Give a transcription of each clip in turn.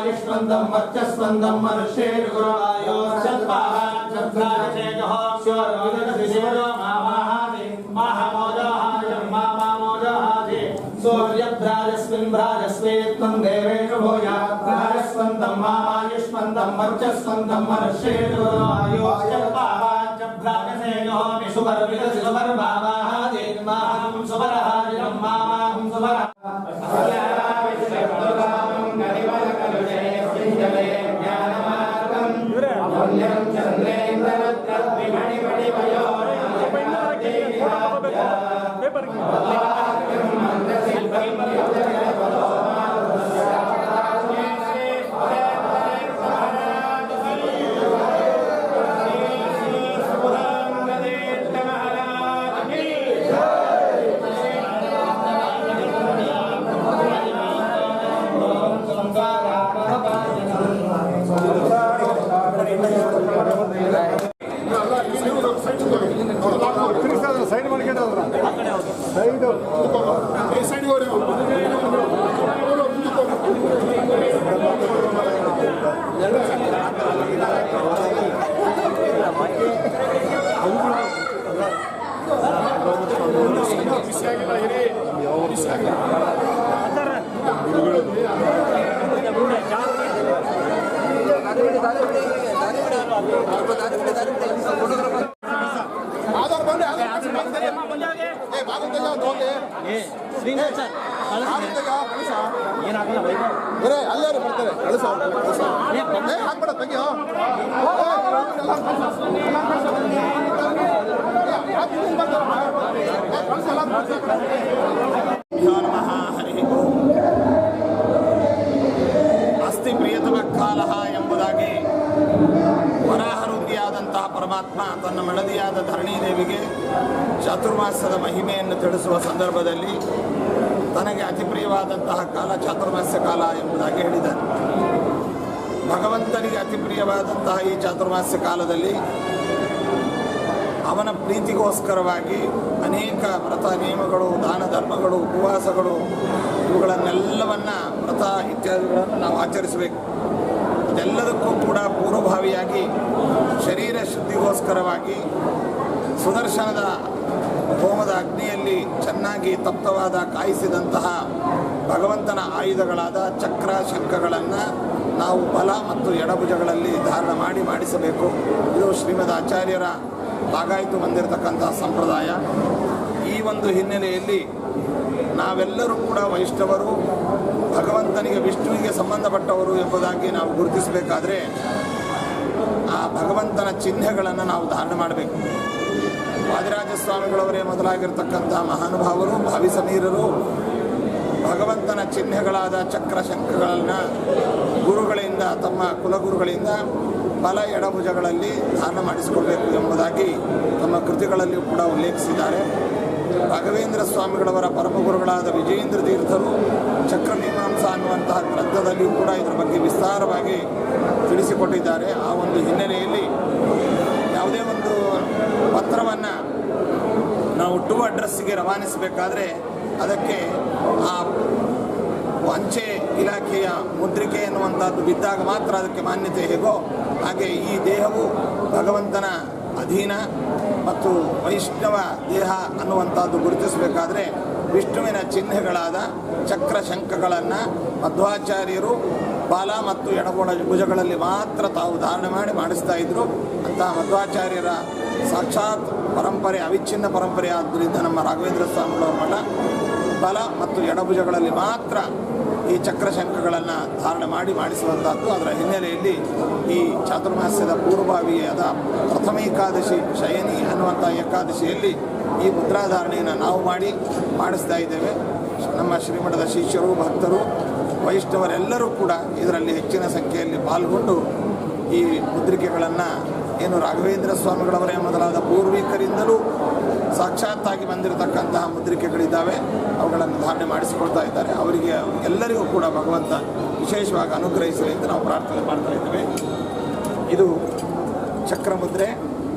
स्पन्दं मर्चस्पन्दं मनुष्येण गुरुवायो सूर्यभ्राजस्मिन् भ्राजस्मे त्वं देवेषु भूयात् भ्राजस्पन्दं मामायुष्पन्दं मर्चस्पन्दं मनुष्येण गुरुवायो भ्राजसेनो सुपरविदसुपरभावाः देन्माहं सुपरहारिणं मामाहं सुपरः paper. ಆಧಾರ್ ಬಂದ್ರೆ ಏ ಬಾಗಿಲು ತೆಗ ಅಂತ ಹೋಗಿ ಬಾಗಿಲು ತೆಗ ಕಳಿಸ ಬರೇ ಅಲ್ಲೇ ಬರ್ತಾರೆ ಕಳಿಸ ಹಾಕ್ಬೇಡ ತೆಗಿಯೋ ಏ, ಪರಮಾತ್ಮ ತನ್ನ ಮಡದಿಯಾದ ಧರಣಿ ದೇವಿಗೆ ಚಾತುರ್ಮಾಸದ ಮಹಿಮೆಯನ್ನು ತಿಳಿಸುವ ಸಂದರ್ಭದಲ್ಲಿ ತನಗೆ ಅತಿ ಪ್ರಿಯವಾದಂತಹ ಕಾಲ ಚಾತುರ್ಮಾಸ್ಯ ಕಾಲ ಎಂಬುದಾಗಿ ಹೇಳಿದ್ದಾರೆ. ಭಗವಂತನಿಗೆ ಅತಿ ಪ್ರಿಯವಾದಂತಹ ಈ ಚಾತುರ್ಮಾಸ್ಯ ಕಾಲದಲ್ಲಿ ಅವನ ಪ್ರೀತಿಗೋಸ್ಕರವಾಗಿ ಅನೇಕ ವ್ರತ ನಿಯಮಗಳು, ದಾನ ಧರ್ಮಗಳು, ಉಪವಾಸಗಳು ಇವುಗಳನ್ನೆಲ್ಲವನ್ನು ವ್ರತ ಇತ್ಯಾದಿಗಳನ್ನು ನಾವು ಆಚರಿಸಬೇಕು. ಇದೆಲ್ಲದಕ್ಕೂ ಕೂಡ ಪೂರ್ವಭಾವಿಯಾಗಿ ಶರೀರ ಶುದ್ಧಿಗೋಸ್ಕರವಾಗಿ ಸುದರ್ಶನದ ಹೋಮದ ಅಗ್ನಿಯಲ್ಲಿ ಚೆನ್ನಾಗಿ ತಪ್ತವಾದ ಕಾಯಿಸಿದಂತಹ ಭಗವಂತನ ಆಯುಧಗಳಾದ ಚಕ್ರ ಶಂಖಗಳನ್ನು ನಾವು ಬಲ ಮತ್ತು ಎಡಭುಜಗಳಲ್ಲಿ ಧಾರಣ ಮಾಡಿ ಮಾಡಿಸಬೇಕು. ಇದು ಶ್ರೀಮದ್ ಆಚಾರ್ಯರ ಭಾಗಾಯಿತು ಬಂದಿರತಕ್ಕಂತಹ ಸಂಪ್ರದಾಯ. ಈ ಒಂದು ಹಿನ್ನೆಲೆಯಲ್ಲಿ ನಾವೆಲ್ಲರೂ ಕೂಡ ವೈಷ್ಣವರು, ಭಗವಂತನಿಗೆ ವಿಷ್ಣುವಿಗೆ ಸಂಬಂಧಪಟ್ಟವರು ಎಂಬುದಾಗಿ ನಾವು ಗುರುತಿಸಬೇಕಾದ್ರೆ ಆ ಭಗವಂತನ ಚಿಹ್ನೆಗಳನ್ನು ನಾವು ಧಾರಣೆ ಮಾಡಬೇಕು. ವಾದಿರಾಜ ಸ್ವಾಮಿಗಳವರೇ ಮೊದಲಾಗಿರ್ತಕ್ಕಂಥ ಮಹಾನುಭಾವರು, ಭಾವಿ ಸಮೀರರು, ಭಗವಂತನ ಚಿಹ್ನೆಗಳಾದ ಚಕ್ರ ಶಂಖಗಳನ್ನು ಗುರುಗಳಿಂದ, ತಮ್ಮ ಕುಲಗುರುಗಳಿಂದ ಬಲ ಎಡಭುಜಗಳಲ್ಲಿ ದಾನ ಮಾಡಿಸಿಕೊಳ್ಬೇಕು ಎಂಬುದಾಗಿ ತಮ್ಮ ಕೃತಿಗಳಲ್ಲಿಯೂ ಕೂಡ ಉಲ್ಲೇಖಿಸಿದ್ದಾರೆ. ರಾಘವೇಂದ್ರ ಸ್ವಾಮಿಗಳವರ ಪರಮಗುರುಗಳಾದ ವಿಜಯೇಂದ್ರ ತೀರ್ಥರು ಚಕ್ರ ಮೀಮಾಂಸ ಅನ್ನುವಂತಹ ಗ್ರಂಥದಲ್ಲಿಯೂ ಕೂಡ ಇದರ ಬಗ್ಗೆ ವಿಸ್ತಾರವಾಗಿ ತಿಳಿಸಿಕೊಟ್ಟಿದ್ದಾರೆ. ಆ ಒಂದು ಹಿನ್ನೆಲೆಯಲ್ಲಿ ಯಾವುದೇ ಒಂದು ಪತ್ರವನ್ನು ನಾವು ಟು ಅಡ್ರೆಸ್ಸಿಗೆ ರವಾನಿಸಬೇಕಾದ್ರೆ ಅದಕ್ಕೆ ಆ ಅಂಚೆ ಇಲಾಖೆಯ ಮುದ್ರಿಕೆ ಎನ್ನುವಂಥದ್ದು ಬಿದ್ದಾಗ ಮಾತ್ರ ಅದಕ್ಕೆ ಮಾನ್ಯತೆ ಹೇಗೋ ಹಾಗೆ ಈ ದೇಹವು ಭಗವಂತನ ಅಧೀನ ಮತ್ತು ವೈಷ್ಣವ ದೇಹ ಅನ್ನುವಂಥದ್ದು ಗುರುತಿಸಬೇಕಾದ್ರೆ ವಿಷ್ಣುವಿನ ಚಿಹ್ನೆಗಳಾದ ಚಕ್ರ ಶಂಖಗಳನ್ನು ಮಧ್ವಾಚಾರ್ಯರು ಬಾಲ ಮತ್ತು ಎಡಗೋಡ ಭುಜಗಳಲ್ಲಿ ಮಾತ್ರ ತಾವು ಧಾರಣೆ ಮಾಡಿ ಮಾಡಿಸ್ತಾ ಇದ್ರು. ಅಂತಹ ಮಧ್ವಾಚಾರ್ಯರ ಸಾಕ್ಷಾತ್ ಪರಂಪರೆ, ಅವಿಚ್ಛಿನ್ನ ಪರಂಪರೆ ಆದ್ದರಿಂದ ನಮ್ಮ ರಾಘವೇಂದ್ರ ಸ್ವಾಮಿಗಳ ಮಠ ಬಲ ಮತ್ತು ಎಡಭುಜಗಳಲ್ಲಿ ಮಾತ್ರ ಈ ಚಕ್ರಶಂಖಗಳನ್ನು ಧಾರಣೆ ಮಾಡಿ ಮಾಡಿಸುವಂಥದ್ದು ಅದರ ಹಿನ್ನೆಲೆಯಲ್ಲಿ ಈ ಚಾತುರ್ಮಾಸ್ಯದ ಪೂರ್ವಭಾವಿಯಾದ ಪ್ರಥಮ ಏಕಾದಶಿ ಶಯನಿ ಅನ್ನುವಂಥ ಏಕಾದಶಿಯಲ್ಲಿ ಈ ಮುದ್ರಾಧಾರಣೆಯನ್ನು ನಾವು ಮಾಡಿ ಮಾಡಿಸ್ತಾ ಇದ್ದೇವೆ. ನಮ್ಮ ಶ್ರೀಮಠದ ಶಿಷ್ಯರು, ಭಕ್ತರು, ವೈಷ್ಣವರೆಲ್ಲರೂ ಕೂಡ ಇದರಲ್ಲಿ ಹೆಚ್ಚಿನ ಸಂಖ್ಯೆಯಲ್ಲಿ ಪಾಲ್ಗೊಂಡು ಈ ಮುದ್ರಿಕೆಗಳನ್ನು ಏನು ರಾಘವೇಂದ್ರ ಸ್ವಾಮಿಗಳವರೇ ಮೊದಲಾದ ಪೂರ್ವಿಕರಿಂದಲೂ ಸಾಕ್ಷಾತ್ತಾಗಿ ಬಂದಿರತಕ್ಕಂತಹ ಮುದ್ರಿಕೆಗಳಿದ್ದಾವೆ. ಅವುಗಳನ್ನು ಧಾರಣೆ ಮಾಡಿಸಿಕೊಳ್ತಾ ಇದ್ದಾರೆ. ಅವರಿಗೆ ಎಲ್ಲರಿಗೂ ಕೂಡ ಭಗವಂತ ವಿಶೇಷವಾಗಿ ಅನುಗ್ರಹಿಸಲಿ ಅಂತ ನಾವು ಪ್ರಾರ್ಥನೆ ಮಾಡ್ತಾ ಇದ್ದೇವೆ. ಇದು ಚಕ್ರಮುದ್ರೆ,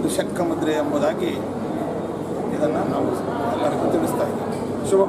ಇದು ಶಕ್ರಮುದ್ರೆ ಮುದ್ರೆ ಎಂಬುದಾಗಿ ಇದನ್ನು ನಾವು ಎಲ್ಲರಿಗೂ ತಿಳಿಸ್ತಾ ಇದ್ದೇವೆ. ಶುಭ